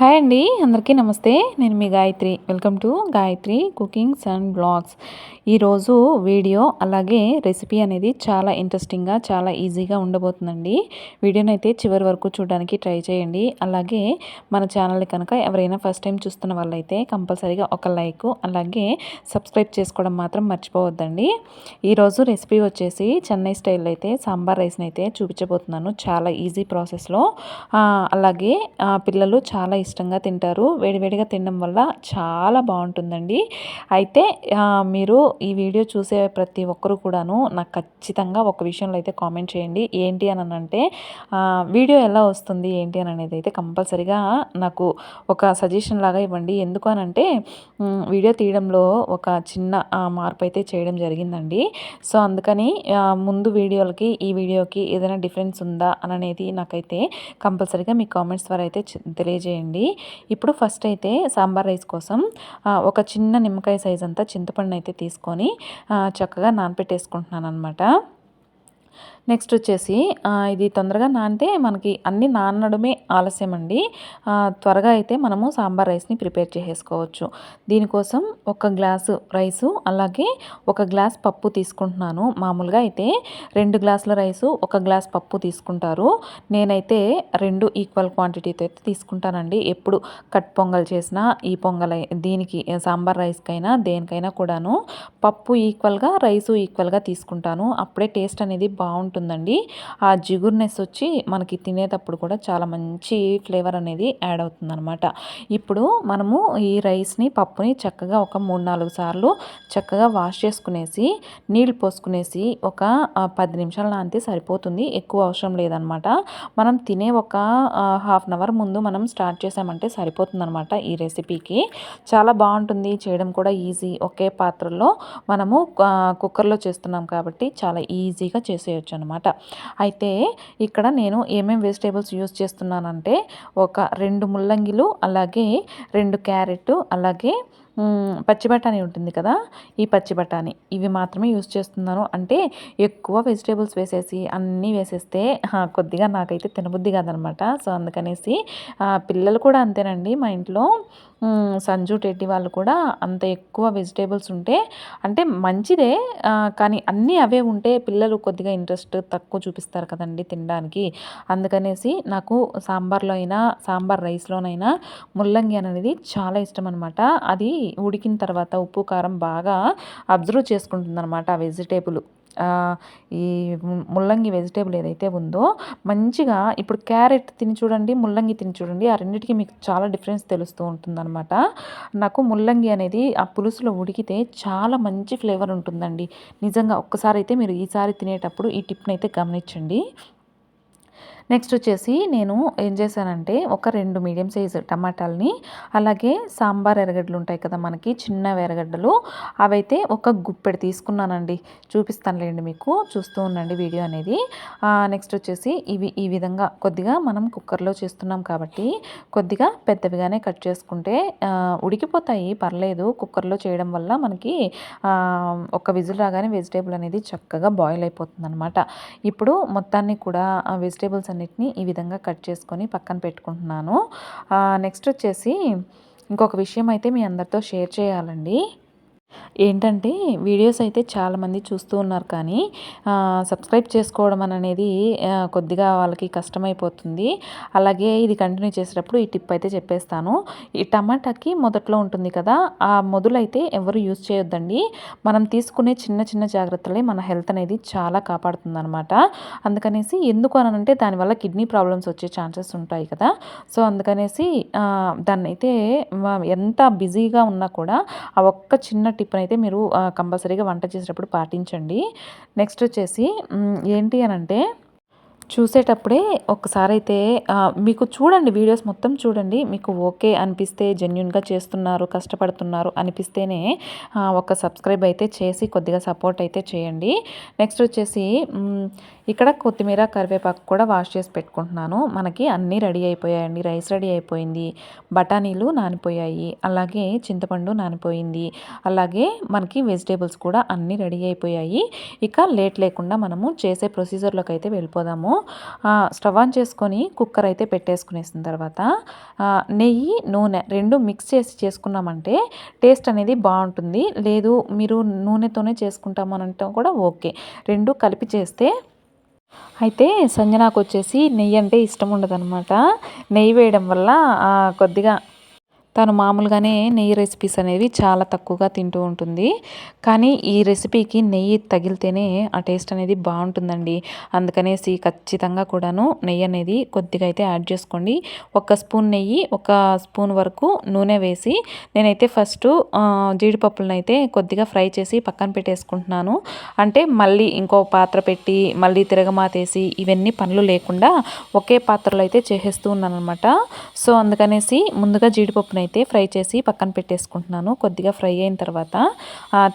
Hi అండి అందరికీ నమస్తే. నేను మీ Gayatri. Welcome to Gayatri cookings and blogs. ఈరోజు వీడియో అలాగే రెసిపీ అనేది చాలా ఇంట్రెస్టింగ్గా చాలా ఈజీగా ఉండబోతుందండి. వీడియోని అయితే చివరి వరకు చూడడానికి ట్రై చేయండి. అలాగే మన ఛానల్ కనుక ఎవరైనా ఫస్ట్ టైం చూస్తున్న వాళ్ళైతే కంపల్సరీగా ఒక లైక్ అలాగే సబ్స్క్రైబ్ చేసుకోవడం మాత్రం మర్చిపోవద్దండి. ఈరోజు రెసిపీ వచ్చేసి చెన్నై స్టైల్ అయితే సాంబార్ రైస్ని అయితే చూపించబోతున్నాను చాలా ఈజీ ప్రాసెస్లో అలాగే పిల్లలు చాలా ఇష్టంగా తింటారు. వేడివేడిగా తినడం వల్ల చాలా బాగుంటుందండి. అయితే మీరు ఈ వీడియో చూసే ప్రతి ఒక్కరు కూడాను నాకు ఖచ్చితంగా ఒక విషయంలో అయితే కామెంట్ చేయండి. ఏంటి అని అంటే వీడియో ఎలా వస్తుంది ఏంటి అని అనేది అయితే కంపల్సరిగా నాకు ఒక సజెషన్ లాగా ఇవ్వండి. ఎందుకు అని అంటే వీడియో తీయడంలో ఒక చిన్న మార్పు అయితే చేయడం జరిగిందండి. సో అందుకని ముందు వీడియోలకి ఈ వీడియోకి ఏదైనా డిఫరెన్స్ ఉందా అని అనేది నాకైతే కంపల్సరీగా మీ కామెంట్స్ ద్వారా అయితే తెలియజేయండి. ఇప్పుడు ఫస్ట్ అయితే సాంబార్ రైస్ కోసం ఒక చిన్న నిమ్మకాయ సైజ్ అంతా చింతపండు అయితే తీసుకొని చక్కగా నానపెట్టేసుకుంటున్నాను అనమాట నెక్స్ట్ వచ్చేసి ఇది తొందరగా నానితే మనకి అన్ని నానడమే ఆలస్యం అండి త్వరగా అయితే మనము సాంబార్ రైస్ని ప్రిపేర్ చేసేసుకోవచ్చు. దీనికోసం ఒక గ్లాసు రైసు అలాగే ఒక గ్లాస్ పప్పు తీసుకుంటున్నాను. మామూలుగా అయితే రెండు గ్లాసుల రైసు ఒక గ్లాస్ పప్పు తీసుకుంటారు. నేనైతే రెండు ఈక్వల్ క్వాంటిటీతో అయితే తీసుకుంటానండి. ఎప్పుడు కట్ పొంగల్ చేసినా ఈ పొంగల్ దీనికి సాంబార్ రైస్కైనా దేనికైనా కూడాను పప్పు ఈక్వల్గా రైసు ఈక్వల్గా తీసుకుంటాను. అప్పుడే టేస్ట్ అనేది బాగుంటుంది. ఉంటుందండి. ఆ జిగుర్నెస్ వచ్చి మనకి తినేటప్పుడు కూడా చాలా మంచి ఫ్లేవర్ అనేది యాడ్ అవుతుంది అనమాట ఇప్పుడు మనము ఈ రైస్ని పప్పుని చక్కగా ఒక మూడు నాలుగు సార్లు చక్కగా వాష్ చేసుకునేసి నీళ్ళు పోసుకునేసి ఒక పది నిమిషాలు నానితే సరిపోతుంది. ఎక్కువ అవసరం లేదనమాట మనం తినే ఒక హాఫ్ అన్ అవర్ ముందు మనం స్టార్ట్ చేసామంటే సరిపోతుంది అనమాట ఈ రెసిపీకి. చాలా బాగుంటుంది. చేయడం కూడా ఈజీ. ఒకే పాత్రలో మనము కుక్కర్లో చేస్తున్నాం కాబట్టి చాలా ఈజీగా చేసేయచ్చు అనమాట అయితే ఇక్కడ నేను ఏమేమి వెజిటేబుల్స్ యూస్ చేస్తున్నానంటే ఒక రెండు ముల్లంగిలు అలాగే రెండు క్యారెట్ అలాగే పచ్చి బఠానీ ఉంటుంది కదా? ఈ పచ్చి బఠానీ. ఇవి మాత్రమే యూస్ చేస్తున్నాను. అంటే ఎక్కువ వెజిటేబుల్స్ వేసేసి అన్నీ వేసేస్తే కొద్దిగా నాకైతే తినబుద్ధి కాదనమాట. సో అందుకనేసి పిల్లలు కూడా అంతేనండి. మా ఇంట్లో సంజు టెడ్డి వాళ్ళు కూడా అంత ఎక్కువ వెజిటేబుల్స్ ఉంటే అంటే మంచిదే కానీ అన్నీ అవే ఉంటే పిల్లలు కొద్దిగా ఇంట్రెస్ట్ తక్కువ చూపిస్తారు కదండి తినడానికి. అందుకనేసి నాకు సాంబార్లో అయినా సాంబార్ రైస్లోనైనా ముల్లంగి అనేది చాలా ఇష్టం అనమాట అది ఉడికిన తర్వాత ఉప్పు కారం బాగా అబ్జర్వ్ చేసుకుంటుంది అనమాట ఆ వెజిటేబుల్. ఈ ముల్లంగి వెజిటేబుల్ ఏదైతే ఉందో మంచిగా ఇప్పుడు క్యారెట్ తిని చూడండి ముల్లంగి తిని చూడండి ఆ రెండింటికి మీకు చాలా డిఫరెన్స్ తెలుస్తూ ఉంటుందన్నమాట. నాకు ముల్లంగి అనేది ఆ పులుసులో ఉడికితే చాలా మంచి ఫ్లేవర్ ఉంటుందండి. నిజంగా ఒక్కసారి అయితే మీరు ఈసారి తినేటప్పుడు ఈ టిప్ని అయితే గమనించండి. నెక్స్ట్ వచ్చేసి నేను ఏం చేశానంటే ఒక రెండు మీడియం సైజు టమాటాలని అలాగే సాంబార్ ఎర్రగడ్డలు ఉంటాయి కదా మనకి చిన్న ఎర్రగడ్డలు అవైతే ఒక గుప్పెడు తీసుకున్నానండి. చూపిస్తానులేండి మీకు చూస్తూ ఉండండి వీడియో అనేది. నెక్స్ట్ వచ్చేసి ఇవి ఈ విధంగా కొద్దిగా మనం కుక్కర్లో చేస్తున్నాం కాబట్టి కొద్దిగా పెద్దవిగానే కట్ చేసుకుంటే ఉడికిపోతాయి. పర్లేదు కుక్కర్లో చేయడం వల్ల మనకి ఒక విజిల్ రాగానే వెజిటేబుల్ అనేది చక్కగా బాయిల్ అయిపోతుంది అనమాట ఇప్పుడు మొత్తాన్ని కూడా వెజిటేబుల్స్ అన్నిటినీ ఈ విధంగా కట్ చేసుకొని పక్కన పెట్టుకుంటున్నాను. నెక్స్ట్ వచ్చేసి ఇంకొక విషయం అయితే మీ అందరితో షేర్ చేయాలండి. ఏంటంటే వీడియోస్ అయితే చాలామంది చూస్తూ ఉన్నారు కానీ సబ్స్క్రైబ్ చేసుకోవడం అనేది కొద్దిగా వాళ్ళకి కష్టమైపోతుంది. అలాగే ఇది కంటిన్యూ చేసేటప్పుడు ఈ టిప్ అయితే చెప్పేస్తాను. ఈ టమాటాకి మొదట్లో ఉంటుంది కదా ఆ మొదలైతే ఎవరు యూజ్ చేయొద్దండి. మనం తీసుకునే చిన్న చిన్న జాగ్రత్తలే మన హెల్త్ అనేది చాలా కాపాడుతుంది అనమాట అందుకనేసి ఎందుకు అనంటే దానివల్ల కిడ్నీ ప్రాబ్లమ్స్ వచ్చే ఛాన్సెస్ ఉంటాయి కదా. సో అందుకనేసి దాన్ని అయితే ఎంత బిజీగా ఉన్నా కూడా ఆ ఒక్క చిన్న టిప్ని అయితే మీరు కంపల్సరీగా వంట చేసేటప్పుడు పాటించండి. నెక్స్ట్ వచ్చేసి ఏంటి అని అంటే చూసేటప్పుడే ఒకసారి అయితే మీకు చూడండి వీడియోస్ మొత్తం చూడండి మీకు ఓకే అనిపిస్తే జెన్యున్గా చేస్తున్నారు కష్టపడుతున్నారు అనిపిస్తేనే ఒక సబ్స్క్రైబ్ అయితే చేసి కొద్దిగా సపోర్ట్ అయితే చేయండి. నెక్స్ట్ వచ్చేసి ఇక్కడ కొత్తిమీర కరివేపాకు కూడా వాష్ చేసి పెట్టుకుంటున్నాను. మనకి అన్నీ రెడీ అయిపోయాయండి. రైస్ రెడీ అయిపోయింది. బఠానీలు నానిపోయాయి. అలాగే చింతపండు నానిపోయింది. అలాగే మనకి వెజిటేబుల్స్ కూడా అన్నీ రెడీ అయిపోయాయి. ఇక లేట్ లేకుండా మనము చేసే ప్రొసీజర్లోకి అయితే వెళ్ళిపోదాము. స్టవ్ ఆన్ చేసుకొని కుక్కర్ అయితే పెట్టేసుకునేసిన తర్వాత నెయ్యి నూనె రెండు మిక్స్ చేసి చేసుకున్నామంటే టేస్ట్ అనేది బాగుంటుంది. లేదు మీరు నూనెతోనే చేసుకుంటామనంటే కూడా ఓకే. రెండు కలిపి చేస్తే అయితే సంజనాకు వచ్చేసి నెయ్యి అంటే ఇష్టం ఉండదనమాట నెయ్యి వేయడం వల్ల కొద్దిగా తను మామూలుగానే నెయ్యి రెసిపీస్ అనేవి చాలా తక్కువగా తింటూ ఉంటుంది. కానీ ఈ రెసిపీకి నెయ్యి తగిలితేనే ఆ టేస్ట్ అనేది బాగుంటుందండి. అందుకనేసి ఖచ్చితంగా కూడాను నెయ్యి అనేది కొద్దిగా అయితే యాడ్ చేసుకోండి. ఒక స్పూన్ నెయ్యి ఒక స్పూన్ వరకు నూనె వేసి నేనైతే ఫస్ట్ జీడిపప్పులను అయితే కొద్దిగా ఫ్రై చేసి పక్కన పెట్టేసుకుంటున్నాను. అంటే మళ్ళీ ఇంకో పాత్ర పెట్టి మళ్ళీ తిరగమాతేసి ఇవన్నీ పనులు లేకుండా ఒకే పాత్రలో అయితే చేసేస్తూ ఉన్నాను అనమాట సో అందుకనేసి ముందుగా జీడిపప్పునైతే అయితే ఫ్రై చేసి పక్కన పెట్టేసుకుంటున్నాను. కొద్దిగా ఫ్రై అయిన తర్వాత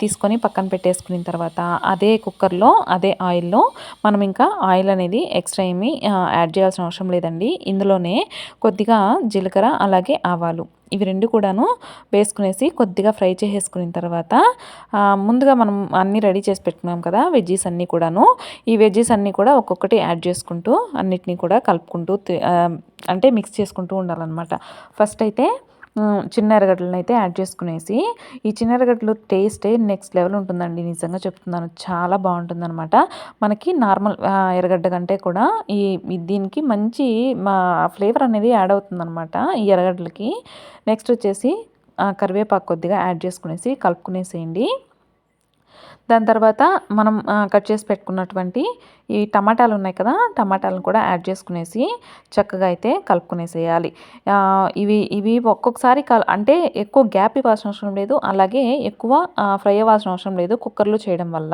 తీసుకొని పక్కన పెట్టేసుకున్న తర్వాత అదే కుక్కర్లో అదే ఆయిల్లో మనం ఇంకా ఆయిల్ అనేది ఎక్స్ట్రా ఏమీ యాడ్ చేయాల్సిన అవసరం లేదండి. ఇందులోనే కొద్దిగా జీలకర్ర అలాగే ఆవాలు. ఇవి రెండు కూడాను వేసుకునేసి కొద్దిగా ఫ్రై చేసేసుకున్న తర్వాత ముందుగా మనం అన్నీ రెడీ చేసి పెట్టుకున్నాం కదా వెజ్జీస్ అన్నీ కూడాను. ఈ వెజ్జీస్ అన్నీ కూడా ఒక్కొక్కటి యాడ్ చేసుకుంటూ అన్నిటినీ కూడా కలుపుకుంటూ అంటే మిక్స్ చేసుకుంటూ ఉండాలన్నమాట. ఫస్ట్ అయితే చిన్న ఎరగడ్డలను అయితే యాడ్ చేసుకునేసి ఈ చిన్న ఎరగడ్డలు టేస్టే నెక్స్ట్ లెవెల్ ఉంటుందండి. నిజంగా చెప్తున్నాను చాలా బాగుంటుందన్నమాట. మనకి నార్మల్ ఎరగడ్డ కంటే కూడా ఈ దీనికి మంచి మా ఫ్లేవర్ అనేది యాడ్ అవుతుందన్నమాట ఈ ఎరగడ్డలకి నెక్స్ట్ వచ్చేసి కరివేపాకు కొద్దిగా యాడ్ చేసుకునేసి కలుపుకునేసేయండి. దాని తర్వాత మనం కట్ చేసి పెట్టుకున్నటువంటి ఈ టమాటాలు ఉన్నాయి కదా టమాటాలను కూడా యాడ్ చేసుకునేసి చక్కగా అయితే కలుపుకునేసేయాలి. ఇవి ఇవి ఒక్కొక్కసారి కల్ అంటే ఎక్కువ గ్యాప్ ఇవ్వాల్సిన అవసరం లేదు అలాగే ఎక్కువ ఫ్రై అవ్వాల్సిన అవసరం లేదు కుక్కర్లో చేయడం వల్ల.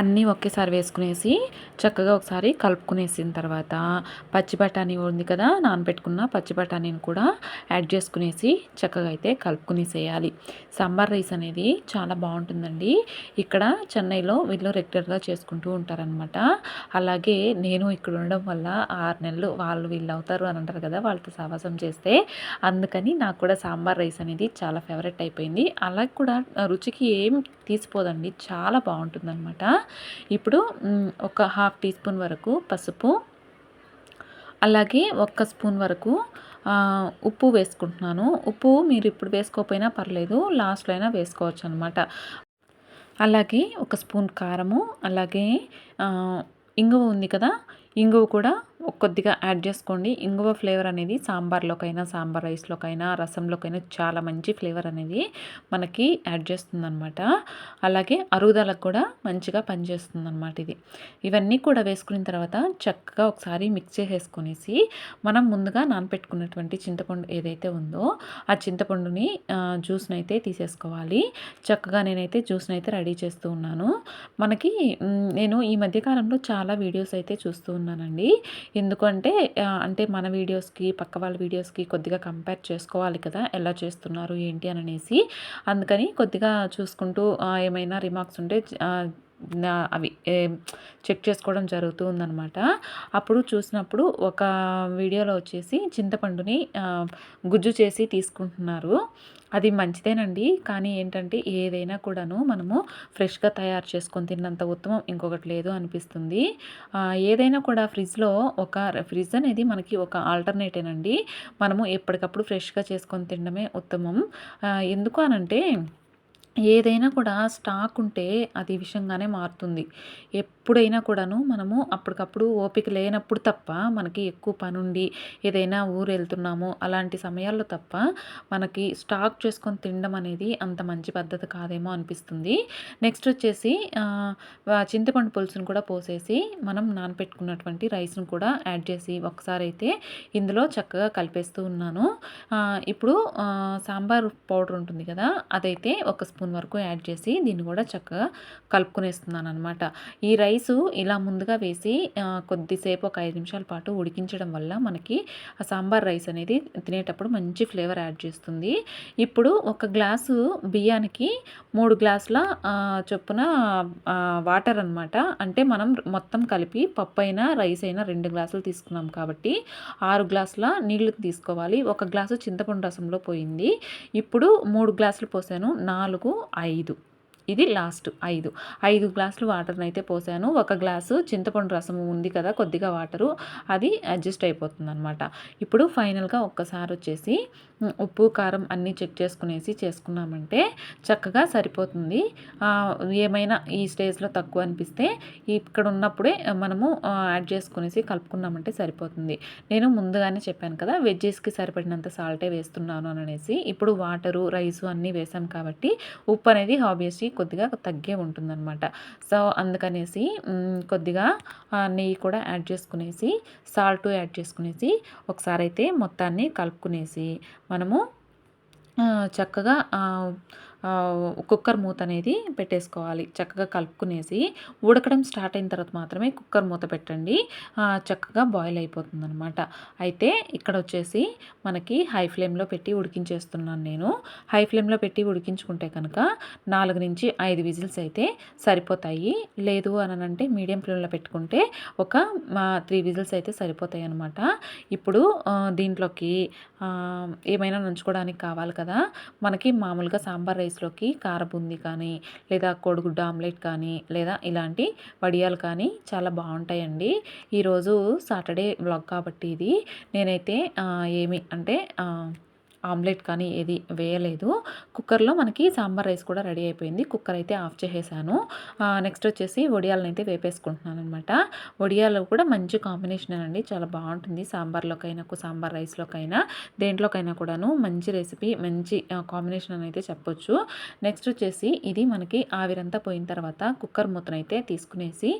అన్నీ ఒకేసారి వేసుకునేసి చక్కగా ఒకసారి కలుపుకునేసిన తర్వాత పచ్చి బఠానీ ఉంది కదా నానబెట్టుకున్న పచ్చి బఠానీని కూడా యాడ్ చేసుకునేసి చక్కగా అయితే కలుపుకునేసేయాలి. సాంబార్ రైస్ అనేది చాలా బాగుంటుందండి. ఇక్కడ చెన్నైలో వీళ్ళు రెగ్యులర్గా చేసుకుంటూ ఉంటారనమాట అలాగే నేను ఇక్కడ ఉండడం వల్ల ఆరు నెలలు వాళ్ళు వీళ్ళు అవుతారు అని అంటారు కదా వాళ్ళతో సావాసం చేస్తే. అందుకని నాకు కూడా సాంబార్ రైస్ అనేది చాలా ఫేవరెట్ అయిపోయింది. అలాగే కూడా రుచికి ఏం తీసిపోదండి చాలా బాగుంటుందన్నమాట. ఇప్పుడు ఒక హాఫ్ టీ స్పూన్ వరకు పసుపు అలాగే ఒక్క స్పూన్ వరకు ఉప్పు వేసుకుంటున్నాను. ఉప్పు మీరు ఇప్పుడు వేసుకోకపోయినా పర్లేదు లాస్ట్లో అయినా వేసుకోవచ్చు అనమాట అలాగే ఒక స్పూన్ కారము అలాగే ఇంగువ ఉంది కదా ఇంగువ కూడా కొద్దిగా యాడ్ చేసుకోండి. ఇంగువ ఫ్లేవర్ అనేది సాంబార్లోకైనా సాంబార్ రైస్లోకైనా రసంలోకైనా చాలా మంచి ఫ్లేవర్ అనేది మనకి యాడ్ చేస్తుందనమాట అలాగే అరుగుదలకు కూడా మంచిగా పనిచేస్తుంది అనమాట ఇది. ఇవన్నీ కూడా వేసుకున్న తర్వాత చక్కగా ఒకసారి మిక్స్ చేసేసుకునేసి మనం ముందుగా నానపెట్టుకున్నటువంటి చింతపండు ఏదైతే ఉందో ఆ చింతపండుని జ్యూస్ని అయితే తీసేసుకోవాలి. చక్కగా నేనైతే జ్యూస్ని అయితే రెడీ చేస్తూ ఉన్నాను. మనకి నేను ఈ మధ్యకాలంలో చాలా వీడియోస్ అయితే చూస్తూ ఉన్నానండి. ఎందుకంటే అంటే మన వీడియోస్కి పక్క వాళ్ళ వీడియోస్కి కొద్దిగా కంపేర్ చేసుకోవాలి కదా ఎలా చేస్తున్నారు ఏంటి అని అనేసి. అందుకని కొద్దిగా చూసుకుంటూ ఏమైనా రిమార్క్స్ ఉంటే అవి చెక్ చేసుకోవడం జరుగుతూ ఉందన్నమాట అప్పుడు చూసినప్పుడు ఒక వీడియోలో వచ్చేసి చింతపండుని గుజ్జు చేసి తీసుకుంటున్నారు. అది మంచిదేనండి. కానీ ఏంటంటే ఏదైనా కూడాను మనము ఫ్రెష్గా తయారు చేసుకొని తిన్నంత ఉత్తమం ఇంకొకటి లేదు అనిపిస్తుంది. ఏదైనా కూడా ఫ్రిడ్జ్లో ఒక ఫ్రిడ్జ్ అనేది మనకి ఒక ఆల్టర్నేటేనండి. మనము ఎప్పటికప్పుడు ఫ్రెష్గా చేసుకొని తినడమే ఉత్తమం. ఎందుకు అనంటే ఏదైనా కూడా స్టాక్ ఉంటే అది విషయంగానే మారుతుంది. ఎప్పుడైనా కూడాను మనము అప్పటికప్పుడు ఓపిక లేనప్పుడు తప్ప మనకి ఎక్కువ పనుండి ఏదైనా ఊరు వెళ్తున్నాము అలాంటి సమయాల్లో తప్ప మనకి స్టాక్ చేసుకొని తినడం అనేది అంత మంచి పద్ధతి కాదేమో అనిపిస్తుంది. నెక్స్ట్ వచ్చేసి చింతపండు పులుసును కూడా పోసేసి మనం నానపెట్టుకున్నటువంటి రైస్ను కూడా యాడ్ చేసి ఒకసారి అయితే ఇందులో చక్కగా కలిపేస్తూ ఉన్నాను. ఇప్పుడు సాంబార్ పౌడర్ ఉంటుంది కదా అదైతే ఒక స్పూన్ స్పూన్ వరకు యాడ్ చేసి దీన్ని కూడా చక్కగా కలుపుకునేస్తున్నాను అనమాట ఈ రైసు ఇలా ముందుగా వేసి కొద్దిసేపు ఒక ఐదు నిమిషాల పాటు ఉడికించడం వల్ల మనకి ఆ సాంబార్ రైస్ అనేది తినేటప్పుడు మంచి ఫ్లేవర్ యాడ్ చేస్తుంది. ఇప్పుడు ఒక గ్లాసు బియ్యానికి మూడు గ్లాసుల చొప్పున వాటర్ అనమాట అంటే మనం మొత్తం కలిపి పప్పు అయినా రైస్ అయినా రెండు గ్లాసులు తీసుకున్నాం కాబట్టి ఆరు గ్లాసుల నీళ్ళు తీసుకోవాలి. ఒక గ్లాసు చింతపండు రసంలో పోయింది. ఇప్పుడు మూడు గ్లాసులు పోసాను. నాలుగు ఐదు. ఇది లాస్ట్ ఐదు. ఐదు గ్లాసులు వాటర్ని అయితే పోసాను. ఒక గ్లాసు చింతపండు రసం ఉంది కదా కొద్దిగా వాటరు అది అడ్జస్ట్ అయిపోతుంది అనమాట ఇప్పుడు ఫైనల్గా ఒక్కసారి వచ్చేసి ఉప్పు కారం అన్నీ చెక్ చేసుకునేసి చేసుకున్నామంటే చక్కగా సరిపోతుంది. ఏమైనా ఈ స్టేజ్లో తక్కువ అనిపిస్తే ఇక్కడ ఉన్నప్పుడే మనము యాడ్ చేసుకునేసి కలుపుకున్నామంటే సరిపోతుంది. నేను ముందుగానే చెప్పాను కదా వెజ్జెస్కి సరిపడినంత సాల్టే వేస్తున్నాను అనేసి. ఇప్పుడు వాటరు రైసు అన్నీ వేసాం కాబట్టి ఉప్పు అనేది హాబియస్లీ కొద్దిగా తగ్గే ఉంటుందన్నమాట. సో అందుకనేసి కొద్దిగా నెయ్యి కూడా యాడ్ చేసుకునేసి సాల్ట్ యాడ్ చేసుకునేసి ఒకసారి అయితే మొత్తాన్ని కలుపుకునేసి మనము చక్కగా కుక్కర్ మూత అనేది పెట్టేసుకోవాలి. చక్కగా కలుపుకునేసి ఉడకడం స్టార్ట్ అయిన తర్వాత మాత్రమే కుక్కర్ మూత పెట్టండి. చక్కగా బాయిల్ అయిపోతుంది అనమాట అయితే ఇక్కడ వచ్చేసి మనకి హై ఫ్లేమ్లో పెట్టి ఉడికించేస్తున్నాను నేను. హై ఫ్లేమ్లో పెట్టి ఉడికించుకుంటే కనుక నాలుగు నుంచి ఐదు విజిల్స్ అయితే సరిపోతాయి. లేదు అని అంటే మీడియం ఫ్లేమ్లో పెట్టుకుంటే ఒక త్రీ విజిల్స్ అయితే సరిపోతాయి అనమాట ఇప్పుడు దీంట్లోకి ఏమైనా నంచుకోవడానికి కావాలి కదా? మనకి మామూలుగా సాంబార్ రైస్లోకి కారబుంది కానీ లేదా కోడిగుడ్డ ఆమ్లెట్ కానీ లేదా ఇలాంటి వడియాలు కానీ చాలా బాగుంటాయండి. ఈరోజు సాటర్డే బ్లాగ్ కాబట్టి ఇది. నేనైతే ఏమి అంటే ఆమ్లెట్ కానీ ఏది వేయలేదు. కుక్కర్లో మనకి సాంబార్ రైస్ కూడా రెడీ అయిపోయింది. కుక్కర్ అయితే ఆఫ్ చేసేసాను. నెక్స్ట్ వచ్చేసి వడియాలను అయితే వేపేసుకుంటున్నాను అనమాట వడియాలు కూడా మంచి కాంబినేషన్ అండి. చాలా బాగుంటుంది. సాంబార్లోకైనా సాంబార్ రైస్లోకైనా దేంట్లోకైనా కూడాను మంచి రెసిపీ మంచి కాంబినేషన్ అని అయితే చెప్పొచ్చు. నెక్స్ట్ వచ్చేసి ఇది మనకి ఆవిరంతా పోయిన తర్వాత కుక్కర్ మూతనైతే తీసుకునేసి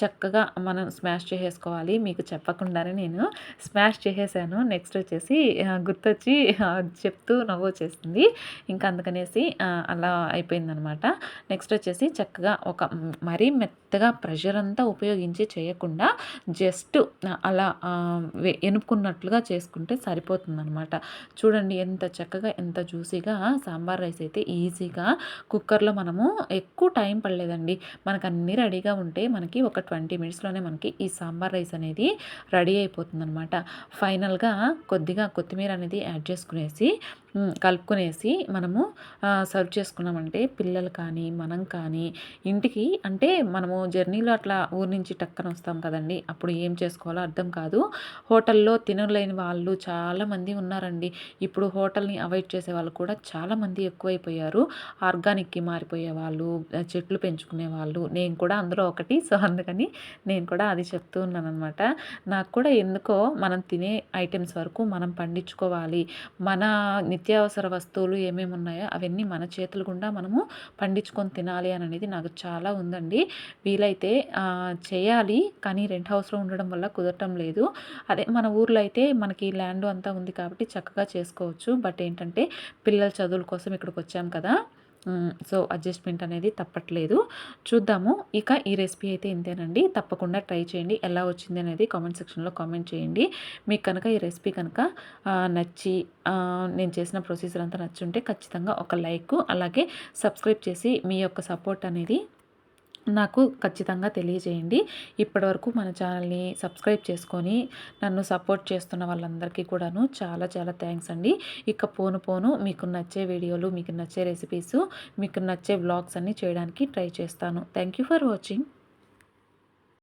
చక్కగా మనం స్మాష్ చేసేసుకోవాలి. మీకు చెప్పకుండానే నేను స్మాష్ చేసేసాను. నెక్స్ట్ వచ్చేసి గుర్తొచ్చి చెప్తూ నవ్వు వచ్చేసింది. ఇంకా అందుకనేసి అలా అయిపోయిందనమాట. నెక్స్ట్ వచ్చేసి చక్కగా ఒక మరీ మెత్తగా ప్రెషర్ అంతా ఉపయోగించి చేయకుండా జస్ట్ అలా ఎనుపుకున్నట్లుగా చేసుకుంటే సరిపోతుందనమాట. చూడండి ఎంత చక్కగా ఎంత జ్యూసీగా సాంబార్ రైస్ అయితే ఈజీగా కుక్కర్లో మనము ఎక్కువ టైం పడలేదండి. మనకు అన్నీ రెడీగా ఉంటే మనకి ఒక ట్వంటీ మినిట్స్లోనే మనకి ఈ సాంబార్ రైస్ అనేది రెడీ అయిపోతుందనమాట. ఫైనల్గా కొద్దిగా కొత్తిమీర అనేది యాడ్ చేసుకునేసి వేసి కలుపుకునేసి మనము సర్వ్ చేసుకున్నామంటే పిల్లలు కానీ మనం కానీ ఇంటికి అంటే మనము జర్నీలో అట్లా ఊరి నుంచి టక్కన వస్తాం కదండి. అప్పుడు ఏం చేసుకోవాలో అర్థం కాదు. హోటల్లో తినలేని వాళ్ళు చాలామంది ఉన్నారండి. ఇప్పుడు హోటల్ని అవాయిడ్ చేసే వాళ్ళు కూడా చాలామంది ఎక్కువైపోయారు. ఆర్గానిక్కి మారిపోయే వాళ్ళు చెట్లు పెంచుకునే వాళ్ళు. నేను కూడా అందులో ఒకటి. సో అందుకని నేను కూడా అది చెప్తూ ఉన్నాను అనమాట నాకు కూడా ఎందుకో మనం తినే ఐటమ్స్ వరకు మనం పండించుకోవాలి. మన నిత్యావసర వస్తువులు ఏమేమి ఉన్నాయో అవన్నీ మన చేతుల గుండా మనము పండించుకొని తినాలి అని అనేది నాకు చాలా ఉందండి. వీలైతే చేయాలి కానీ రెంట్ హౌస్లో ఉండడం వల్ల కుదరటం లేదు. అదే మన ఊర్లో అయితే మనకి ల్యాండ్ అంతా ఉంది కాబట్టి చక్కగా చేసుకోవచ్చు. బట్ ఏంటంటే పిల్లల చదువుల కోసం ఇక్కడికి వచ్చాం కదా. సో అడ్జస్ట్మెంట్ అనేది తప్పట్లేదు. చూద్దాము. ఇక ఈ రెసిపీ అయితే ఇంతేనండి. తప్పకుండా ట్రై చేయండి. ఎలా వచ్చింది అనేది కామెంట్ సెక్షన్లో కామెంట్ చేయండి. మీకు కనుక ఈ రెసిపీ కనుక నచ్చి నేను చేసిన ప్రొసీజర్ అంతా నచ్చుంటే ఖచ్చితంగా ఒక లైక్ అలాగే సబ్స్క్రైబ్ చేసి మీ యొక్క సపోర్ట్ అనేది నాకు ఖచ్చితంగా తెలియజేయండి. ఇప్పటివరకు మన ఛానల్ని సబ్స్క్రైబ్ చేసుకొని నన్ను సపోర్ట్ చేస్తున్న వాళ్ళందరికీ కూడాను చాలా చాలా థ్యాంక్స్ అండి. ఇక పోను పోను మీకు నచ్చే వీడియోలు మీకు నచ్చే రెసిపీస్ మీకు నచ్చే వ్లాగ్స్ అన్నీ చేయడానికి ట్రై చేస్తాను. Thank for watching